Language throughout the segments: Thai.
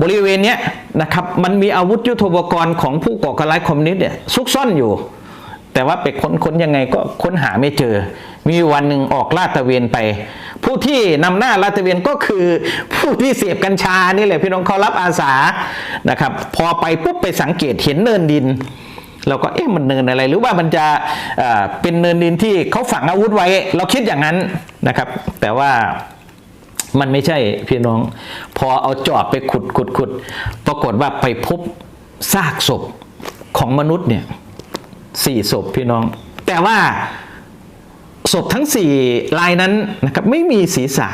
บริเวณเนี้ยนะครับมันมีอาวุธยุทโธปกรณ์ของผู้ก่อการร้ายคอมมิวนิสต์เนี่ยซุกซ่อนอยู่ แต่ว่าไปค้นค้นยังไงก็ค้นหาไม่เจอ มีวันหนึ่งออกลาดตระเวนไป ผู้ที่นำหน้าลาดตระเวนก็คือผู้ที่เสพกัญชานี่แหละพี่น้องเขารับอาสานะครับพอไปปุ๊บไปสังเกตเห็นเนินดินเราก็เอ๊ะมันเนินอะไร หรือว่ามันจะเป็นเนินดินที่เขาฝังอาวุธไว้ เราคิดอย่างนั้นนะครับ แต่ว่า มันไม่ใช่พี่น้อง พอเอาจอบไปขุดขุดขุดปรากฏว่าไปพบซากศพของมนุษย์เนี่ยสี่ศพพี่น้อง แต่ว่าศพทั้งสี่ลายนั้นนะครับไม่มีศีรษะ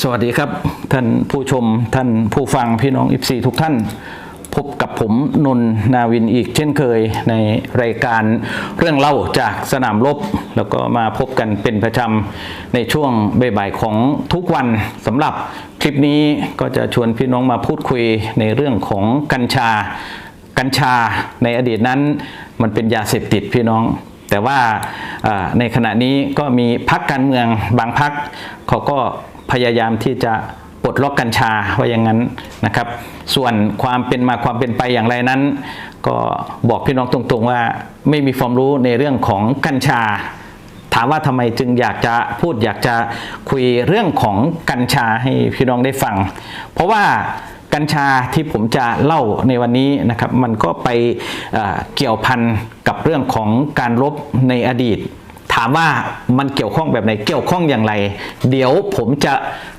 สวัสดีครับ ท่านผู้ชมท่านผู้ฟังพี่น้องอิฟซีทุกท่าน พบกับผมนนท์นาวินอีกเช่นเคยในรายการเรื่องเล่าจากสนามรบแล้วก็มาพบกันเป็นประจำในช่วงบ่ายๆของทุกวันสำหรับคลิปนี้ก็จะชวนพี่น้องมาพูดคุยในเรื่องของกัญชา กัญชาในอดีตนั้นมันเป็นยาเสพติดพี่น้องแต่ว่าในขณะนี้ก็มีพักการเมืองบางพักเขาก็ พยายามที่จะปลดล็อกกัญชาว่าอย่างนั้นนะครับ ส่วนความเป็นมาความเป็นไปอย่างไรนั้น ก็บอกพี่น้องตรงๆว่าไม่มีความรู้ในเรื่องของกัญชา ถามว่าทำไมจึงอยากจะพูดอยากจะคุยเรื่องของกัญชาให้พี่น้องได้ฟัง เพราะว่ากัญชาที่ผมจะเล่าในวันนี้นะครับ มันก็ไปเกี่ยวพันกับเรื่องของการรบในอดีต ถามว่ามันเกี่ยวข้องแบบไหนเกี่ยวข้องอย่างไร เดี๋ยวผมจะ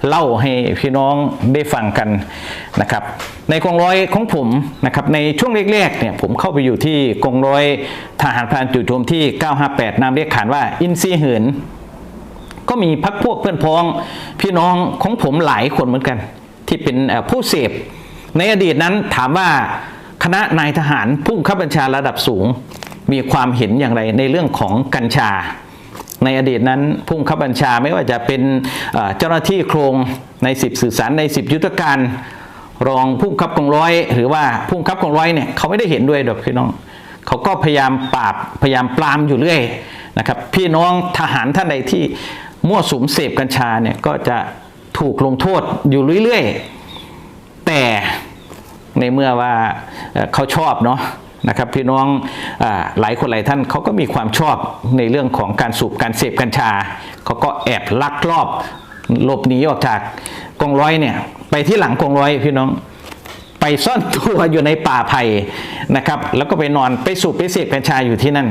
เล่าให้พี่น้องได้ฟังกันนะครับในกองร้อยของผมนะครับในช่วงแรกๆเนี่ยผมเข้าไปอยู่ที่กองร้อยทหารพรานจู่โจมที่ 958 นามเรียกขานว่าอินซีเหินก็มีพักพวกเพื่อนพ้องพี่น้องของผมหลายคนเหมือนกัน ที่เป็นผู้เสพในอดีตนั้นถามว่าคณะนายทหารผู้บังคับบัญชาระดับสูง มีความเห็นอย่างไรในเรื่องของกัญชา ในอดีตนั้นผู้บังคับบัญชาไม่ว่าจะเป็นเจ้าหน้าที่โครงใน 10 สื่อสารใน 10 ยุทธการรองผู้บังคับกองร้อย หรือว่าผู้บังคับกองร้อยเนี่ยเขาไม่ได้เห็นด้วยดอกพี่น้องเขาก็พยายามปราบพยายามปรามอยู่เรื่อยนะครับพี่น้องทหารท่านใดที่มั่วสุมเสพกัญชาเนี่ยก็จะถูกลงโทษอยู่เรื่อยๆ แต่ในเมื่อว่าเขาชอบเนาะ นะครับพี่น้องอหลายคนหลายท่านเขาก็มีความชอบในเรื่องของการสูบการเสพกัญชาเขาก็แอบลักลอบหลบหนีออกจากกองร้อยเนี่ยไปที่หลังกองร้อยพี่น้องไปซ่อนตัวอยู่ในป่าไผ่นะครับ แล้วก็ไปนอนไปสูบไปเสพกัญชาอยู่ที่นั่น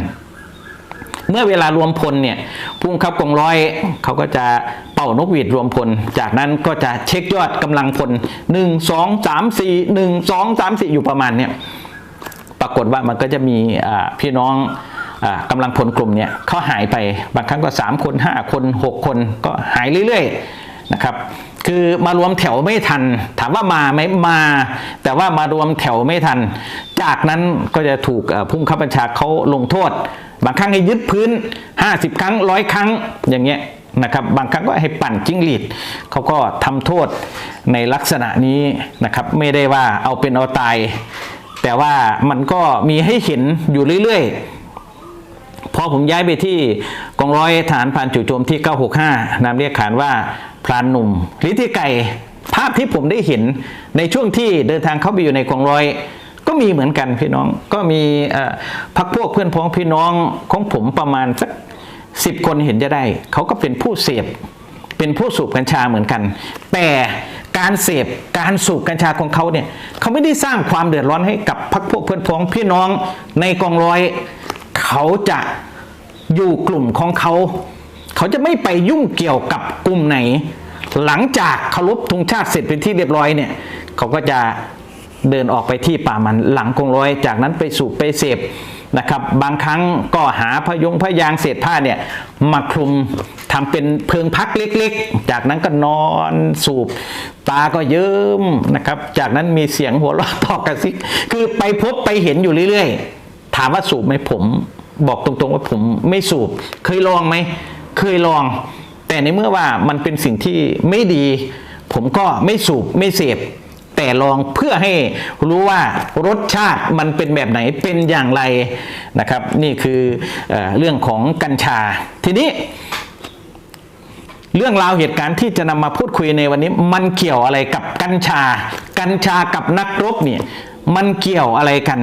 เมื่อเวลารวมพลเนี่ยผู้บังคับกองร้อยเขาก็จะเป่านกหวีดรวมพล จากนั้นก็จะเช็คยอดกำลังพล 1 2 3 4 1 2 3 4 อยู่ประมาณเนี่ย ปรากฏว่ามันก็จะมีพี่น้องอากำลังพลกลุ่มเนี่ยเขาหายไปบางครั้งก็ 3 คน 5 คน 6 คนก็หายเรื่อยๆนะครับคือมารวมแถวไม่ทัน ถามว่ามาไหมมา แต่ว่ามารวมแถวไม่ทัน จากนั้นก็จะถูกเอ่อผู้บับบัญชาเขาลงโทษ บางครั้งให้ยึดพื้น 50 ครั้งร้อยครั้งอย่างเงี้ยนะครับบางครั้งก็ให้ปั่นจิ้งหรีดเขาก็ทำโทษในลักษณะนี้นะครับไม่ได้ว่าเอาเป็นเอาตาย แต่ว่ามันก็มีให้เห็นอยู่เรื่อยๆ พอผมย้ายไปที่กองร้อยฐานพรานจู่โจมที่ 965นามเรียกขานว่าพรานหนุ่มฤทธิไก่ภาพที่ผมได้เห็นในช่วงที่เดินทางเข้าไปอยู่ในกองร้อยก็มีเหมือนกันพี่น้องก็มีพักพวกเพื่อนพ้องพี่น้องของผมประมาณสักสิบคนเห็นจะได้ เขาก็เป็นผู้เสพเป็นผู้สูบกัญชาเหมือนกัน แต่ การเสพการสูบกัญชาของเขาเนี่ยเขาไม่ได้สร้างความเดือดร้อนให้กับพักพวกเพื่อนพ้องพี่น้องในกองร้อย เขาจะอยู่กลุ่มของเขา เขาจะไม่ไปยุ่งเกี่ยวกับกลุ่มไหน หลังจากเคารพธงชาติเสร็จเป็นที่เรียบร้อยเนี่ยเขาก็จะเดินออกไปที่ป่ามันหลังกองร้อย จากนั้นไปสูบไปเสพ นะครับบางครั้งก็หาพยงพยางเศษผ้าเนี่ยมาคลุมทำเป็นเพิงพักเล็กๆ จากนั้นก็นอนสูบ ตาก็เยิ้มนะครับ จากนั้นมีเสียงหัวเราะตอกกระซิก คือไปพบไปเห็นอยู่เรื่อยๆ ถามว่าสูบไหมผมบอกตรงๆว่าผมไม่สูบ เคยลองไหมเคยลอง แต่ในเมื่อว่ามันเป็นสิ่งที่ไม่ดี ผมก็ไม่สูบไม่เสพ แต่ลองเพื่อให้รู้ว่ารสชาติมันเป็นแบบไหนเป็นอย่างไรนะครับ นี่คือเอเรื่องของกัญชา ทีนี้ เรื่องราวเหตุการณ์ที่จะนำมาพูดคุยในวันนี้ มันเกี่ยวอะไรกับกัญชา กัญชากับนักรบเนี่ยมันเกี่ยวอะไรกัน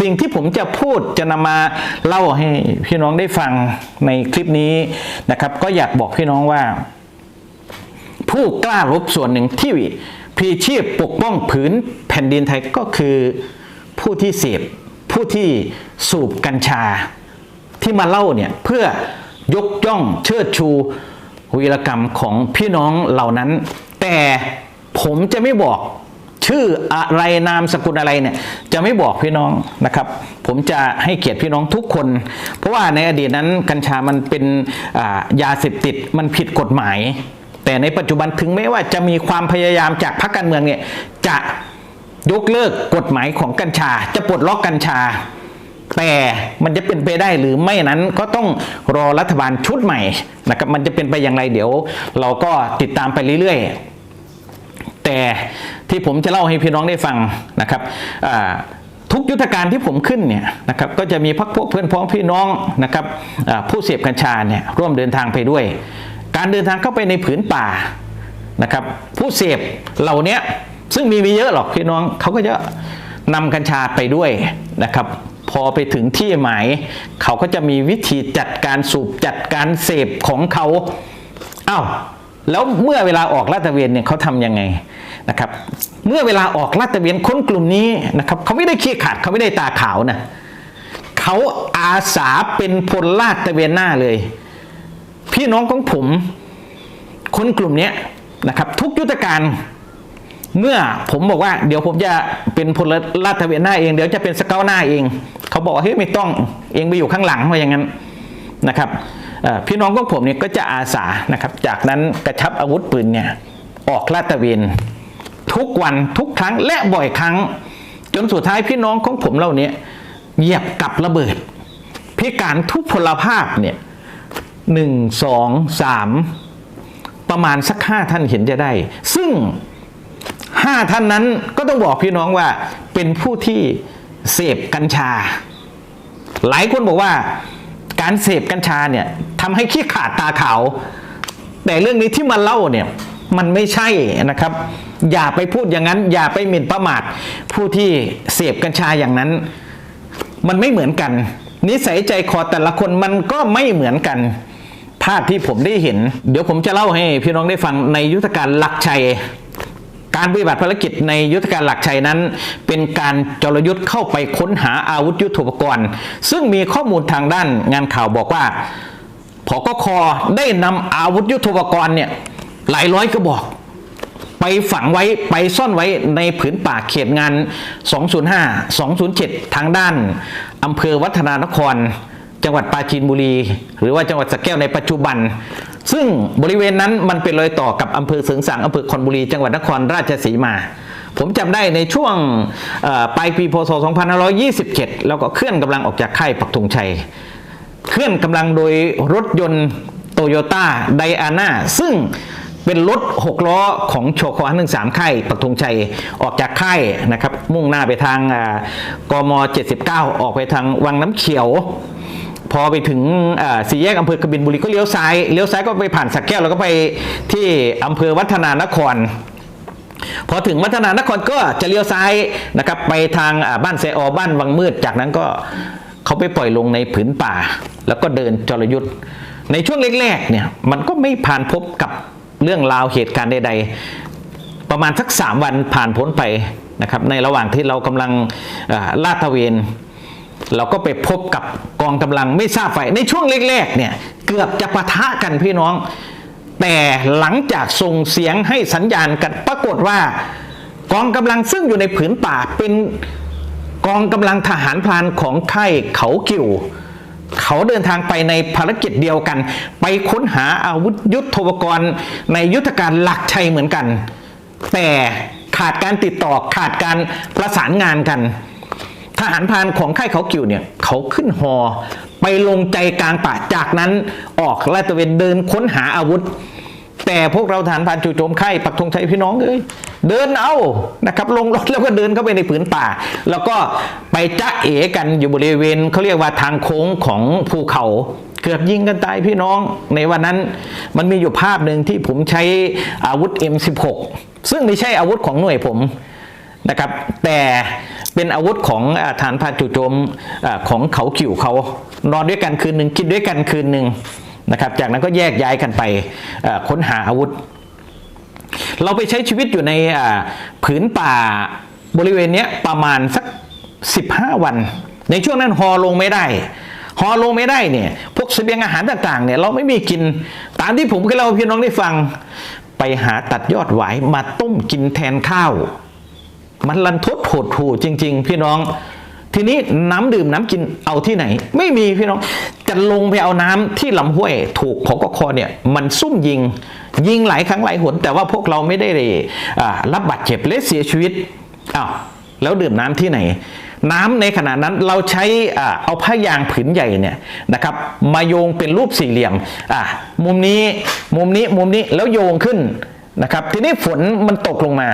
สิ่งที่ผมจะพูดจะนำมาเล่าให้พี่น้องได้ฟังในคลิปนี้นะครับ ก็อยากบอกพี่น้องว่า ผู้กล้ารบส่วนหนึ่งที่ พลีชีพปกป้องผืนแผ่นดินไทยก็คือผู้ที่เสพผู้ที่สูบกัญชาที่มาเล่าเนี่ยเพื่อยกย่องเชิดชูวีรกรรมของพี่น้องเหล่านั้น แต่ผมจะไม่บอกชื่ออะไรนามสกุลอะไรเนี่ยจะไม่บอกพี่น้องนะครับ ผมจะให้เกียรติพี่น้องทุกคน เพราะว่าในอดีตนั้นกัญชามันเป็นยาเสพติดมันผิดกฎหมาย แต่ในปัจจุบันถึงแม้ว่าจะมีความพยายามจากพรรคการเมืองเนี่ยจะยกเลิกกฎหมายของกัญชา จะปลดล็อกกัญชา แต่มันจะเป็นไปได้หรือไม่นั้นก็ต้องรอรัฐบาลชุดใหม่นะครับมันจะเป็นไปอย่างไรเดี๋ยว เราก็ติดตามไปเรื่อยๆ แต่ที่ผมจะเล่าให้พี่น้องได้ฟังนะครับทุกยุทธการที่ผมขึ้นเนี่ยนะครับก็จะมีพักพวกเพื่อนพ้องพี่น้องนะครับผู้เสพกัญชาเนี่ยร่วมเดินทางไปด้วย การเดินทางเข้าไปในผืนป่านะครับผู้เสพเหล่านี้ซึ่งมีมีเยอะหรอกพี่น้องเขาก็จะนำกัญชาไปด้วยนะครับ พอไปถึงที่หมายเขาก็จะมีวิธีจัดการสูบจัดการเสพของเขาอ้าวแล้วเมื่อเวลาออกลาดตระเวนเนี่ยเขาทำยังไงนะครับ เมื่อเวลาออกลาดตระเวนคนกลุ่มนี้นะครับเขาไม่ได้ขี้ขาดเขาไม่ได้ตาขาวนะเขาอาสาเป็นพลลาดตระเวนหน้าเลย พี่น้องของผม คนกลุ่มนี้นะครับ ทุกยุทธการ เมื่อผมบอกว่า เดี๋ยวผมจะเป็นพลลาดตระเวนหน้าเอง เดี๋ยวจะเป็นสเกลหน้าเอง เขาบอกว่าเฮ้ยไม่ต้องเองไปอยู่ข้างหลังว่าอย่างนั้นนะครับพี่น้องของผมเนี่ยก็จะอาสานะครับ จากนั้นกระชับอาวุธปืนเนี่ยออกลาดตระเวนทุกวันทุกครั้งและบ่อยครั้ง จนสุดท้ายพี่น้องของผมเหล่านี้เหยียบกับระเบิดพิการทุพพลภาพเนี่ย หนึ่งสองสามประมาณสักห้าท่านเห็นจะได้ ซึ่งห้าท่านนั้นก็ต้องบอกพี่น้องว่าเป็นผู้ที่เสพกัญชา หลายคนบอกว่าการเสพกัญชาเนี่ยทำให้ขี้ขาดตาขาว แต่เรื่องนี้ที่มาเล่าเนี่ยมันไม่ใช่นะครับ อย่าไปพูดอย่างนั้น อย่าไปหมิ่นประมาทผู้ที่เสพกัญชาอย่างนั้น มันไม่เหมือนกัน นิสัยใจคอแต่ละคนมันก็ไม่เหมือนกัน ภาพที่ผมได้เห็น เดี๋ยวผมจะเล่าให้พี่น้องได้ฟังในยุทธการหลักชัย การปฏิบัติภารกิจในยุทธการหลักชัยนั้น เป็นการจรยุทธ์เข้าไปค้นหาอาวุธยุทโธปกรณ์ ซึ่งมีข้อมูลทางด้านงานข่าวบอกว่าพกคได้นำอาวุธยุทโธปกรณ์เนี่ยหลายร้อยกระบอก ไปฝังไว้ไปซ่อนไว้ในผืนป่าเขตงาน 205 207 ทางด้านอำเภอวัฒนานคร จังหวัดปราจีนบุรี หรือว่าจังหวัดสระแก้วในปัจจุบัน ซึ่งบริเวณนั้นมันเป็นรอยต่อกับอำเภอเสริงสางอำเภอคอนบุรี จังหวัดนครราชสีมา ผมจำได้ในช่วงปลายปีพศ 2527 แล้วก็เคลื่อนกำลังออกจากค่ายปักธงชัย เคลื่อนกำลังโดยรถยนต์โตโยต้าไดอาน่าซึ่งเป็นรถ6ล้อของโชคอหนึ่งสามค่ายปักธงชัยออกจากค่ายนะครับ มุ่งหน้าไปทางกม 79 ออกไปทางวังน้ำเขียว พอไปถึงสี่แยกอำเภอกบินบุรีก็เลี้ยวซ้ายเลี้ยวซ้ายก็ไปผ่านสักแก้วแล้วก็ไปที่อำเภอวัฒนานคร พอถึงวัฒนานครก็จะเลี้ยวซ้ายนะครับไปทางบ้านไซออบ้านวังมืด จากนั้นก็เขาไปปล่อยลงในผืนป่า แล้วก็เดินจรยุทธ์ในช่วงแรกๆเนี่ยมันก็ไม่ผ่านพบกับเรื่องราวเหตุการณ์ใด ๆ ประมาณสักสามวันผ่านพ้นไปนะครับในระหว่างที่เรากำลังลาดตระเวน เราก็ไปพบกับกองกำลังไม่ทราบฝ่ายในช่วงแรกๆเนี่ยเกือบจะปะทะกันพี่น้อง แต่หลังจากส่งเสียงให้สัญญาณกันปรากฏว่ากองกำลังซึ่งอยู่ในผืนป่าเป็นกองกำลังทหารพรานของค่ายเขากิวเขาเดินทางไปในภารกิจเดียวกัน ไปค้นหาอาวุธยุทโธปกรณ์ในยุทธการหลักชัยเหมือนกัน แต่ขาดการติดต่อขาดการประสานงานกัน ทหารพานของค่ายเขากิวเนี่ยเขาขึ้นฮอไปลงใจกลางป่าจากนั้นออกลาดตระเวนเดินค้นหาอาวุธ แต่พวกเราทหารพานจู่โจมค่ายปักธงชัยพี่น้องเอ้ยเดินเอานะครับ ลงรถแล้วก็เดินเข้าไปในผืนป่า แล้วก็ไปจ้าเอกันอยู่บริเวณเขาเรียกว่าทางโค้งของภูเขาเกือบยิงกันตายพี่น้อง ในวันนั้นมันมีอยู่ภาพหนึ่งที่ผมใช้อาวุธ M16 ซึ่งไม่ใช่อาวุธของหน่วยผมนะครับ แต่ เป็นอาวุธของอฐานพาจู่โจมอของเขาขิวเขานอนด้วยกันคืนหนึ่งกินด้วยกันคืนหนึ่งนะครับ จากนั้นก็แยกย้ายกันไปค้นหาอาวุธ เราไปใช้ชีวิตอยู่ในผืนป่าบริเวณนี้ประมาณสัก 15 วัน ในช่วงนั้นฮอลงไม่ได้ฮอลงไม่ได้เนี่ยพวกเสบียงอาหารต่างๆเนี่ยเราไม่มีกินตามที่ผมเคยเล่าพี่น้องได้ฟัง ไปหาตัดยอดหวายมาต้มกินแทนข้าว มันรันทดโหดหูจริง ๆ พี่น้อง ทีนี้น้ำดื่มน้ำกินเอาที่ไหน ไม่มีพี่น้องจะลงไปเอาน้ำที่ลำห้วยถูกของกคอเนี่ยมันซุ่มยิง ยิงหลายครั้งหลายหน แต่ว่าพวกเราไม่ได้อ่ารับบาดเจ็บและเสียชีวิตอ้าวแล้วดื่มน้ำที่ไหน น้ำในขณะนั้นเราใช้อ่าเอาผ้ายางผืนใหญ่เนี่ยนะครับ มาโยงเป็นรูปสี่เหลี่ยมอะมุมนี้มุมนี้มุมนี้แล้วโยงขึ้นนะครับ ทีนี้ฝนมันตกลงมา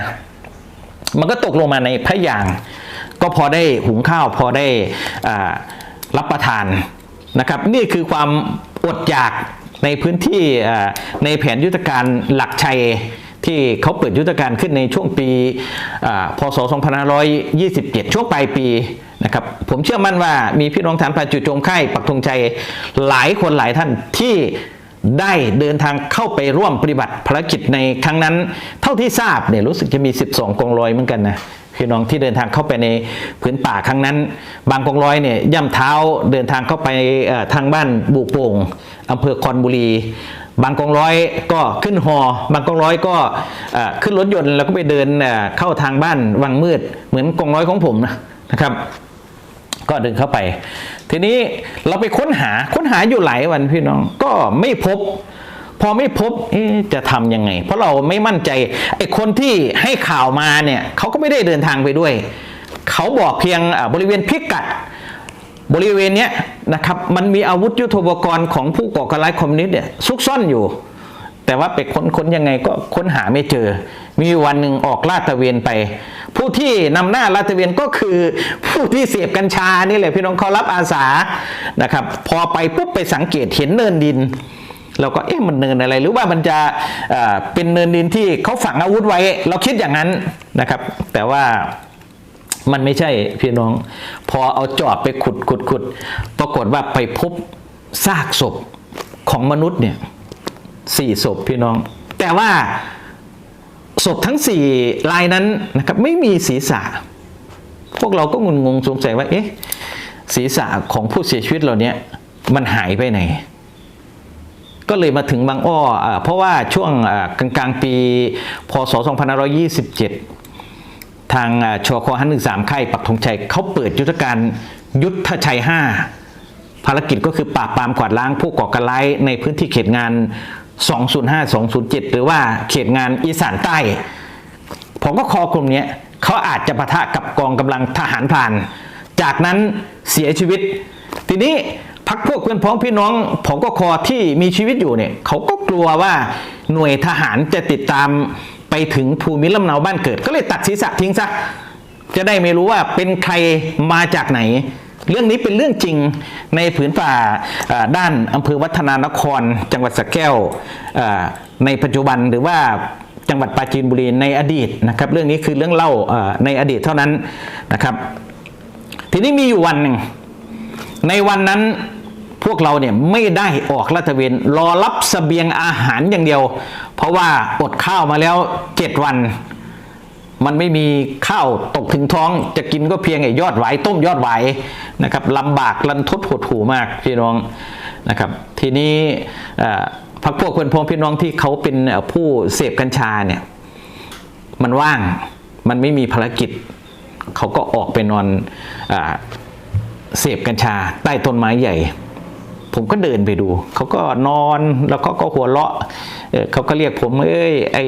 มันก็ตกลงมาในพระยาง ก็พอได้หุงข้าวพอได้รับประทานนะครับ นี่คือความอดอยากในพื้นที่ในแผนยุทธการหลักชัยที่เขาเปิดยุทธการขึ้นในช่วงปีอาพศ 2527 ช่วงปลายปีนะครับ ผมเชื่อมั่นว่ามีพี่น้องฐานพราจู่โจมค่ปักธงชัยหลายคนหลายท่านที่ ได้เดินทางเข้าไปร่วมปฏิบัติภารกิจในครั้งนั้น เท่าที่ทราบเนี่ยรู้สึกจะมี 12 กองร้อยเหมือนกันนะพี่น้องที่เดินทางเข้าไปในพื้นป่าครั้งนั้น บางกองร้อยเนี่ยย่ำเท้าเดินทางเข้าไปทางบ้านบุโป่งอำเภอคอนบุรี บางกองร้อยก็ขึ้นฮอบางกองร้อยก็ขึ้นรถยนต์แล้วก็ไปเดินเข้าทางบ้านวังมืด เหมือนกองร้อยของผมนะครับ ก็เดินเข้าไป ทีนี้เราไปค้นหาค้นหาอยู่หลายวันพี่น้อง ก็ไม่พบ พอไม่พบจะทำยังไง เพราะเราไม่มั่นใจไอ้คนที่ให้ข่าวมาเนี่ยเขาก็ไม่ได้เดินทางไปด้วย เขาบอกเพียงบริเวณพิกัดบริเวณนี้นะครับมันมีอาวุธยุทโธปกรณ์ของผู้ก่อการร้ายคอมมิวนิสต์เนี่ยซุกซ่อนอยู่ แต่ว่าไปค้นค้นยังไงก็ค้นหาไม่เจอ มีวันหนึ่งออกลาดตะเวนไป ผู้ที่นำหน้าลาดตะเวนก็คือ ผู้ที่เสพกัญชานี่แหละพี่น้องเขารับอาสานะครับ พอไปปุ๊บไปสังเกตเห็นเนินดินเราก็เอ๊ะมันเนินอะไร หรือว่ามันจะเอ่อเป็นเนินดินที่เขาฝังอาวุธไว้ เราคิดอย่างนั้นนะครับ แต่ว่ามันไม่ใช่พี่น้อง พอเอาจอบไปขุดขุดขุดปรากฏว่าไปพบซากศพของมนุษย์เนี่ย สี่ศพพี่น้อง แต่ว่าศพทั้งสี่ลายนั้นนะครับไม่มีศีรษะ พวกเราก็งุนงงสงสัยว่าเอ๊ะศีรษะของผู้เสียชีวิตเหล่านี้มันหายไปไหน ก็เลยมาถึงบางอ้ออเพราะว่าช่วงอ่ากลางกลางๆปีพศ 2527 ทางอ่าชคฮันหนึ่งสามค่ายปักธงชัยเขาเปิดยุทธการยุทธชัย 5 ภารกิจก็คือปราบปรามกวาดล้างผู้ก่อการร้ายในพื้นที่เขตงาน 205-207 หรือว่าเขตงานอีสานใต้ ผมก็คอกลุ่มนี้เขาอาจจะปะทะกับกองกำลังทหารพราน จากนั้นเสียชีวิต ทีนี้พักพวกเพื่อนพ้องพี่น้องผมก็คอที่มีชีวิตอยู่เนี่ยเขาก็กลัวว่าหน่วยทหารจะติดตามไปถึงภูมิลำเนาบ้านเกิด ก็เลยตัดศีรษะทิ้งซะจะได้ไม่รู้ว่าเป็นใครมาจากไหน เรื่องนี้เป็นเรื่องจริงในผืนป่าด้านอำเภอวัฒนานคร จังหวัดสระแก้วในปัจจุบันหรือว่าจังหวัดปราจีนบุรีในอดีตนะครับ เรื่องนี้คือเรื่องเล่าในอดีตเท่านั้นนะครับ ทีนี้มีอยู่วันหนึ่งในวันนั้นพวกเราเนี่ยไม่ได้ออกลาดตระเวนรอรับเสบียงอาหารอย่างเดียว เพราะว่าอดข้าวมาแล้วเจ็ดวัน มันไม่มีข้าวตกถึงท้องจะกินก็เพียงไอ้ยอดไหวต้มยอดไหวนะครับลำบากลันทดหดหูมากพี่น้องนะครับ ทีนี้พักพวกเพื่อนพ้องพี่น้องที่เขาเป็นผู้เสพกัญชาเนี่ยมันว่างมันไม่มีภารกิจ เขาก็ออกไปนอนอเสพกัญชาใต้ต้นไม้ใหญ่ ผมก็เดินไปดู เขาก็นอนแล้วเขาก็หัวเราะเอ่อเขาก็เรียกผม เอ้ย ไอ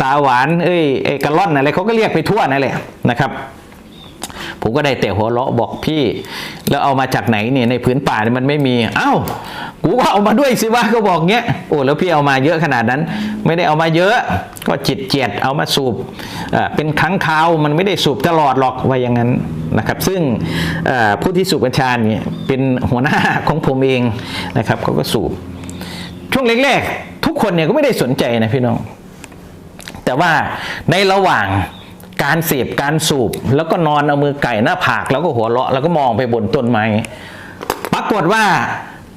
ตาหวาน เอ้ย ไอกระล่อนอะไรเขาก็เรียกไปทั่วนั่นแหละนะครับ ผมก็ได้แต่หัวเราะบอกพี่ แล้วเอามาจากไหนเนี่ยในผืนป่าเนี่ยมันไม่มีเอ้ากูก็เอามาด้วยสิวะก็บอกเงี้ยโอ้แล้วพี่เอามาเยอะขนาดนั้น ไม่ได้เอามาเยอะ ก็จิตเจียดเอามาสูบเอ่อเป็นครั้งคราวมันไม่ได้สูบตลอดหรอกว่าอย่างนั้นนะครับ ซึ่งผู้ที่สูบกัญชาเนี่ยเป็นหัวหน้าของผมเองนะครับเขาก็สูบ ช่วงแรกๆทุกคนเนี่ยก็ไม่ได้สนใจนะพี่น้อง แต่ว่าในระหว่าง การเสพการสูบ แล้วก็นอนเอามือไก่หน้าผากแล้วก็หัวเราะแล้วก็มองไปบนต้นไม้ปรากฏว่า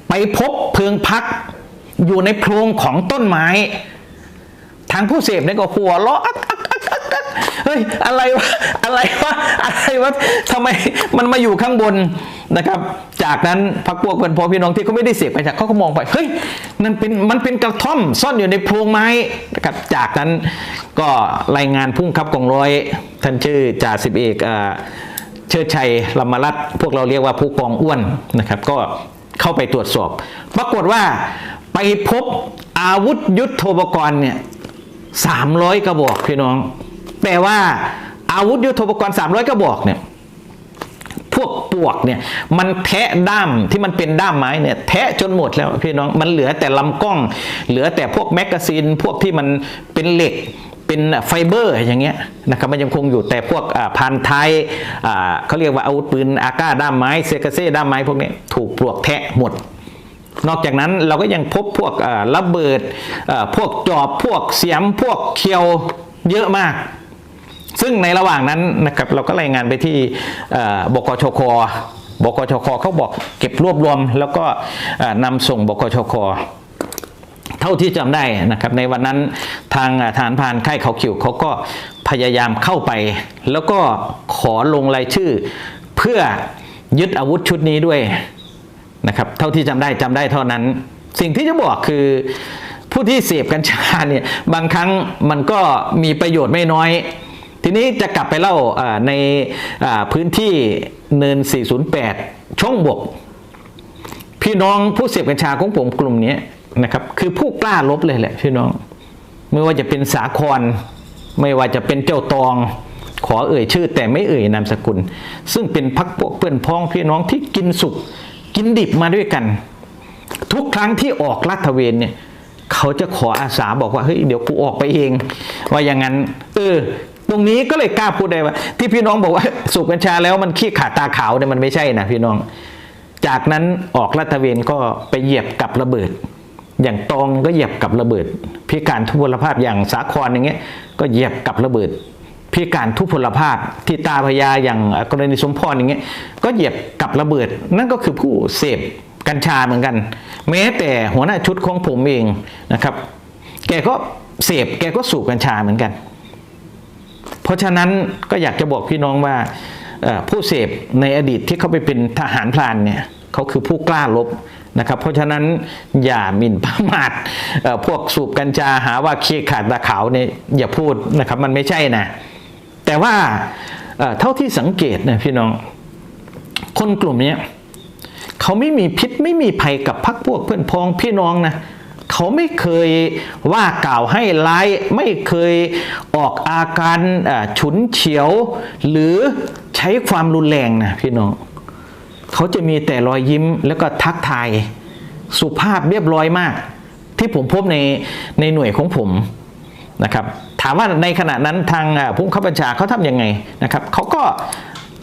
ไปพบเพิงพักอยู่ในโพรงของต้นไม้ ทางผู้เสพเนี่ยก็หัวเราะเฮ้ยอะไรวะอะไรวะอะไรวะทำไมมันมาอยู่ข้างบน นะครับ จากนั้นพักพวกเพื่อนพ้องพี่น้องที่เขาไม่ได้เสพกัญชากเขาก็มองไปเฮ้ยนั่นเป็นมันเป็นกระท่อมซ่อนอยู่ในโพรงไม้นะครับจากนั้นก็รายงานพุ่งครับกองร้อย ท่านชื่อจ่าสิบเอกเชิดชัยลำมารัตพวกเราเรียกว่าผู้กองอ้วนนะครับ ก็เข้าไปตรวจสอบ ปรากฏว่าไปพบอาวุธยุทโธปกรณ์เนี่ยสามร้อยกระบอกพี่น้อง แต่ว่าอาวุธยุทโธปกรณ์สามร้อยกระบอกเนี่ย วกปวกเนี่ยมันแทะด้ามที่มันเป็นด้ามไม้เนี่ยแทะจนหมดแล้วพี่น้องมันเหลือแต่ลำกล้อง เหลือแต่พวกแมกกาซีน พวกที่มันเป็นเหล็กเป็นไฟเบอร์อย่างเงี้ยนะครับมันยังคงอยู่แต่พวกอ่าพันท้ายเขาเรียกว่าอาวุธปืนอาก้าด้ามไม้เซกาเซ่ด้ามไม้พวกนี้ถูกปลวกแทะหมดนอกจากนั้นเราก็ยังพบพวกระเบิด พวกจอบ พวกเสียม พวกเคียวเยอะมาก ซึ่งในระหว่างนั้นนะครับเราก็รายงานไปที่บกชคบกชคเขาบอกเก็บรวบรวม แล้วก็นำส่งบกชคเท่าที่จำได้นะครับในวันนั้นทางฐานพานค่ายเขาขิวเขาก็พยายามเข้าไป แล้วก็ขอลงรายชื่อ เพื่อยึดอาวุธชุดนี้ด้วยนะครับเท่าที่จำได้จำได้เท่านั้น สิ่งที่จะบอกคือผู้ที่เสพกัญชาเนี่ยบางครั้งมันก็มีประโยชน์ไม่น้อย ทีนี้จะกลับไปเล่าในพื้นที่เนิน 408 ช่องบก พี่น้องผู้เสพกัญชาของผมกลุ่มนี้นะครับ คือผู้กล้าลบเลยแหละพี่น้อง ไม่ว่าจะเป็นสาคร ไม่ว่าจะเป็นเจ้าตอง ขอเอ่ยชื่อ แต่ไม่เอ่ยนามสกุล ซึ่งเป็นพักพวกเพื่อนพ้องพี่น้องที่กินสุกกินดิบมาด้วยกัน ทุกครั้งที่ออกลาดตระเวนเนี่ยเขาจะขออาสาบอกว่าเฮ้ยเดี๋ยวกูออกไปเอง ว่าอย่างนั้น เออ ตรงนี้ก็เลยกล้าพูดได้ว่า ที่พี่น้องบอกว่าสูบกัญชาแล้วมันขี้ขาดตาขาวเนี่ยมันไม่ใช่นะพี่น้อง จากนั้นออกลาดตระเวนก็ไปเหยียบกับระเบิด อย่างตองก็เหยียบกับระเบิด พิการทุพพลภาพอย่างสาครอย่างเงี้ยก็เหยียบกับระเบิดพิการทุพพลภาพที่ตาพญาอย่างกรณีสมพรอย่างเงี้ยก็เหยียบกับระเบิด นั่นก็คือผู้เสพกัญชาเหมือนกัน แม้แต่หัวหน้าชุดของผมเองนะครับ แกก็เสพแกก็สูบกัญชาเหมือนกัน ราะฉะนั้นก็อยากจะบอกพี่น้องว่าผู้เสพในอดีตที่เขาไปเป็นทหารพรานเนี่ยเขาคือผู้กล้าลบนะครับ เพราะฉะนั้นอย่าหมิ่นประมาทพวกสูบกัญชาหาว่าขี้ขาดตาขาวเนี่ยอย่าพูดนะครับมันไม่ใช่นะ แต่ว่าเท่าที่สังเกตนะพี่น้องคนกลุ่มนี้เขาไม่มีพิษไม่มีภัยกับพักพวกเพื่อนพ้องพี่น้องนะ เขาไม่เคยว่ากล่าวให้ร้าย ไม่เคยออกอาการฉุนเฉียว หรือใช้ความรุนแรงนะพี่น้องเขาจะมีแต่รอยยิ้มแล้วก็ทักทายสุภาพเรียบร้อยมาก ที่ผมพบในในหน่วยของผมนะครับ ถามว่าในขณะนั้นทางผู้บังคับบัญชาเขาทำยังไงนะครับเขาก็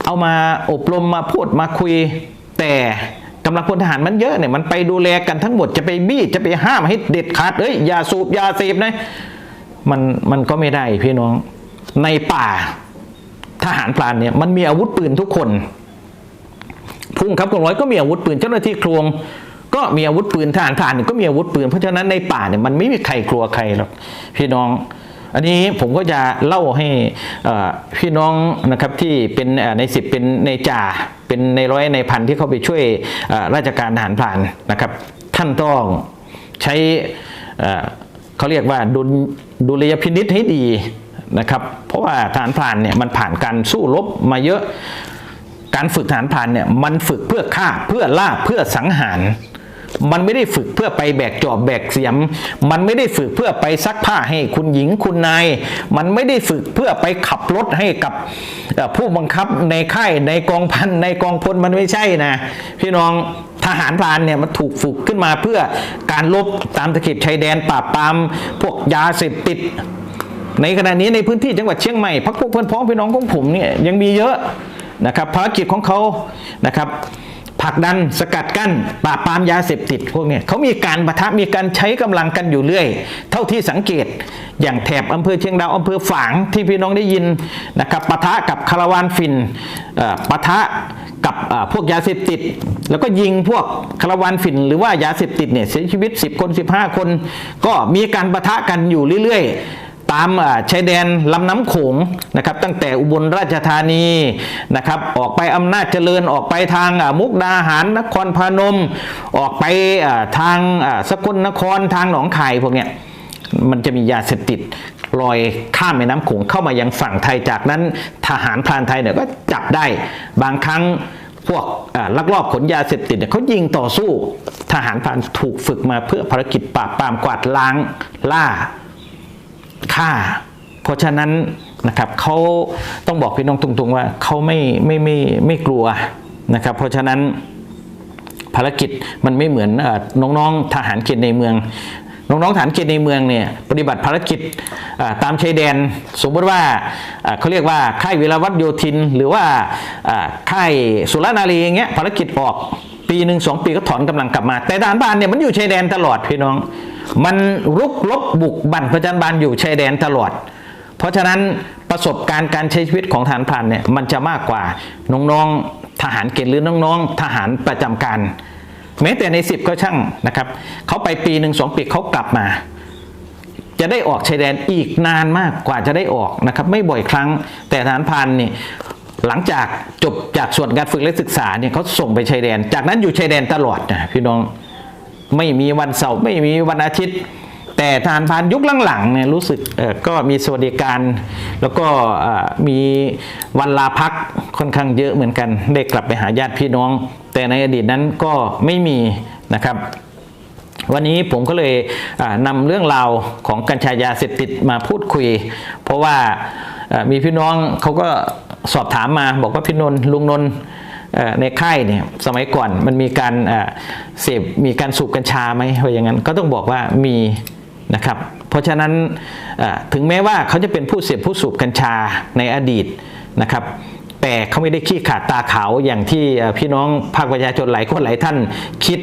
เอามาอบรมมาพูดมาคุยแต่ กำลังพลทหารมันเยอะเนี่ยมันไปดูแลกันทั้งหมดจะไปบี้จะไปห้ามให้เด็ดขาดเอ้ยอย่าสูบอย่าเสพนะมันมันก็ไม่ได้พี่น้องในป่าทหารพรานเนี่ยมันมีอาวุธปืนทุกคนพุ่งครับกองร้อยก็มีอาวุธปืนเจ้าหน้าที่ครวงก็มีอาวุธปืนทหารผ่านก็มีอาวุธปืนเพราะฉะนั้นในป่าเนี่ยมันไม่มีใครกลัวใครหรอกพี่น้อง อันนี้ผมก็จะเล่าให้พี่น้องนะครับที่เป็นในสิบเป็นในจ่าเป็นในร้อยในพันที่เขาไปช่วยราชการทหารผ่านนะครับ ท่านต้องใช้เขาเรียกว่าดุลดุลยพินิษให้ดีนะครับ เพราะว่าทหารผ่านเนี่ยมันผ่านการสู้รบมาเยอะการฝึกทหารพรานเนี่ยมันฝึกเพื่อฆ่าเพื่อล่าเพื่อสังหาร มันไม่ได้ฝึกเพื่อไปแบกจอบแบกเสียม มันไม่ได้ฝึกเพื่อไปซักผ้าให้คุณหญิงคุณนาย มันไม่ได้ฝึกเพื่อไปขับรถให้กับผู้บังคับในค่ายในกองพันในกองพลมันไม่ใช่นะ พี่น้องทหารพรานเนี่ยมันถูกฝึกขึ้นมาเพื่อการลบตามตะเข็บชายแดนปราบปรามพวกยาเสพติด ในขณะนี้ในพื้นที่จังหวัดเชียงใหม่พักพวกเพื่อนพ้องพี่น้องของผมเนี่ยยังมีเยอะนะครับภารกิจของเขานะครับ ผลักดันสกัดกั้นปราบปรามยาเสพติดพวกนี้เขามีการปะทะมีการใช้กำลังกันอยู่เรื่อย เท่าที่สังเกตอย่างแถบอำเภอเชียงดาวอำเภอฝางที่พี่น้องได้ยินนะครับปะทะกับคาราวานฟินปะทะกับพวกยาเสพติด แล้วก็ยิงพวกคาราวานฟินหรือว่ายาเสพติดเนี่ยเสียชีวิต 10 คน 15 คน ก็มีการปะทะกันอยู่เรื่อยๆ ตามชายแดนลำน้ำโขงนะครับตั้งแต่อุบลราชธานีนะครับออกไปอำนาจเจริญออกไปทางมุกดาหารนครพนม ออกไปทางสกลนครทางหนองคายพวกเนี้ยมันจะมียาเสพติดลอยข้ามแม่น้ำโขงเข้ามายังฝั่งไทยจากนั้นทหารพรานไทยเนี่ยก็จับได้บางครั้งพวกลักลอบขนยาเสพติดเนี่ยเขายิงต่อสู้ ทหารพรานถูกฝึกมาเพื่อภารกิจปราบปรามกวาดล้างล่า ฆ่า เพราะฉะนั้นนะครับเขาต้องบอกพี่น้องตรงๆว่าเขาไม่ไม่ไม่ไม่กลัวนะครับ เพราะฉะนั้นภารกิจมันไม่เหมือนน้องๆทหารเกณฑ์ในเมือง น้องๆทหารเกณฑ์ในเมืองเนี่ยปฏิบัติภารกิจตามชายแดน สมมติว่าเขาเรียกว่าค่ายวิรวัตโยธิน หรือว่าค่ายสุรนารีอย่างเงี้ยภารกิจออกปีหนึ่งสองปีก็ถอนกำลังกลับมา แต่ทหารบ้านเนี่ยมันอยู่ชายแดนตลอดพี่น้อง มันรุกรบบุกบั่นประจันบานอยู่ชายแดนตลอด เพราะฉะนั้นประสบการณ์การใช้ชีวิตของทหารพรานเนี่ยมันจะมากกว่าน้องๆทหารเกณฑ์หรือน้องๆทหารประจำการแม้แต่ในสิบก็ช่างนะครับเขาไปปีหนึ่งสองปีเขากลับมา จะได้ออกชายแดนอีกนานมากกว่าจะได้ออกนะครับ ไม่บ่อยครั้งแต่ทหารพรานนี่หลังจากจบจากส่วนการฝึกและศึกษาเนี่ยเขาส่งไปชายแดน จากนั้นอยู่ชายแดนตลอดนะพี่น้อง ไม่มีวันเสาร์ไม่มีวันอาทิตย์ แต่ทหารพานยุคหลังๆเนี่ยรู้สึกก็มีสวัสดิการ แล้วก็มีวันลาพักค่อนข้างเยอะเหมือนกัน ได้กลับไปหาญาติพี่น้อง แต่ในอดีตนั้นก็ไม่มีนะครับวันนี้ผมก็เลยนำเรื่องราวของกัญชายาเสพติดมาพูดคุย เพราะว่ามีพี่น้องเขาก็สอบถามมาบอกว่าพี่นนท์ลุงนนท์ ในค่ายเนี่ยสมัยก่อนมันมีการเสพมีการสูบกัญชาไหมว่าอย่างนั้นก็ต้องบอกว่ามีนะครับเพราะฉะนั้นถึงแม้ว่าเขาจะเป็นผู้เสพผู้สูบกัญชาในอดีตนะครับแต่เขาไม่ได้ขี้ขาดตาขาวอย่างที่พี่น้องภาคประชาชนหลายคนหลายท่านคิด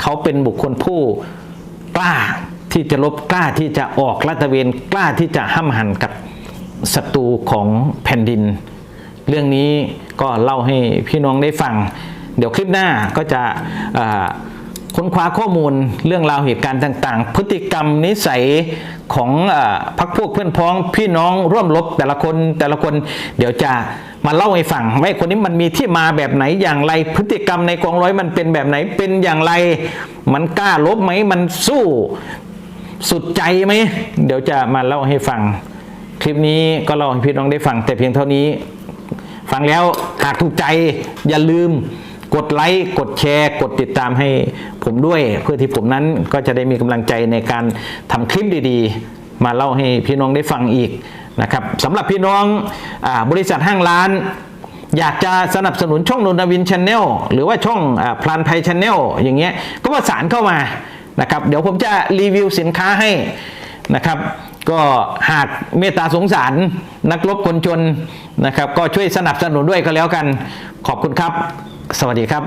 เขาเป็นบุคคลผู้กล้าที่จะลบกล้าที่จะออกลาดตระเวนกล้าที่จะห้ามหันกับศัตรูของแผ่นดิน เรื่องนี้ ก็เล่าให้พี่น้องได้ฟัง เดี๋ยวคลิปหน้าก็จะค้นคว้าข้อมูลเรื่องราวเหตุการณ์ต่าง ๆ พฤติกรรมนิสัยของอพักพวกเพื่อนพ้องพี่น้องร่วมรบแต่ละคนแต่ละคนเดี๋ยวจะมาเล่าให้ฟังว่าคนนี้มันมีที่มาแบบไหนอย่างไร พฤติกรรมในกองร้อยมันเป็นแบบไหนเป็นอย่างไร มันกล้าลบไหมมันสู้สุดใจไหมเดี๋ยวจะมาเล่าให้ฟัง คลิปนี้ก็เล่าให้พี่น้องได้ฟังแต่เพียงเท่านี้ ฟังแล้วหากถูกใจอย่าลืมกดไลค์กดแชร์ กดติดตามให้ผมด้วย เพื่อที่ผมนั้นก็จะได้มีกำลังใจในการทำคลิปดีๆ มาเล่าให้พี่น้องได้ฟังอีกนะครับสำหรับพี่น้องอบริษัทห้างร้าน อยากจะสนับสนุนช่องนนทวินชาแนลหรือว่าช่องพลานไทยชาแนลอย่างเงี้ยก็ประสานเข้ามานะครับเดี๋ยวผมจะรีวิวสินค้าให้ นะครับ ก็หากเมตตาสงสารนักรบคนจนนะครับ ก็ช่วยสนับสนุนด้วยก็แล้วกัน ขอบคุณครับ สวัสดีครับ